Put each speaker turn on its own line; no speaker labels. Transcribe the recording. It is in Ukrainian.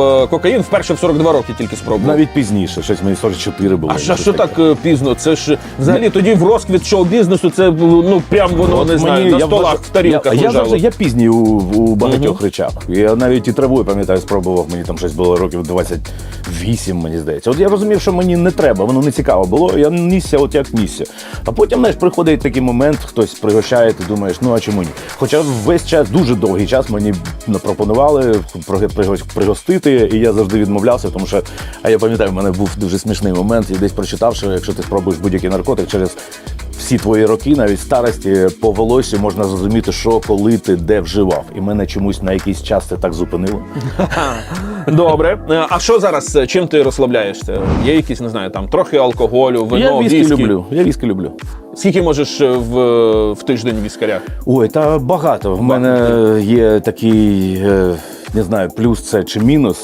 е, кокаїн вперше в 42 роки тільки спробував.
Навіть пізніше, щось мені 44 було.
А що, що так е, пізно? Це ж взагалі тоді в розквіт шоу-бізнесу це ну прям воно
От
не знаю,
мені-
на
я
столах в тарілках
я, я,
лежало.
завжди- я пізній у, у багатьох речах. Я навіть і травою, пам'ятаю, спробував, мені там щось було років 28, мені здається. От я розумів, що мені не треба, воно не цікаво було. Я нісся, от як нісся. А потім, знаєш, приходить такий момент, хтось пригощає, ти думаєш, ну а чому ні? Хоча весь час, дуже довгий час мені пропонували при- при- пригостити, і я завжди відмовлявся, тому що, а я пам'ятаю, в мене був дуже смішний момент, я десь прочитав, що якщо ти спробуєш будь-який наркотик через всі твої роки, навіть старості, по волосю можна зрозуміти, що коли ти де вживав. І мене чомусь на якийсь час це так зупинило.
Добре. А що зараз? Чим ти розслабляєшся? Є якісь, не знаю, там трохи алкоголю, вино,
я
віскі?
люблю. Я віскі люблю.
Скільки можеш е, в, в тиждень віскаря?
Ой, та багато. В мене є такий, е, не знаю, плюс це чи мінус.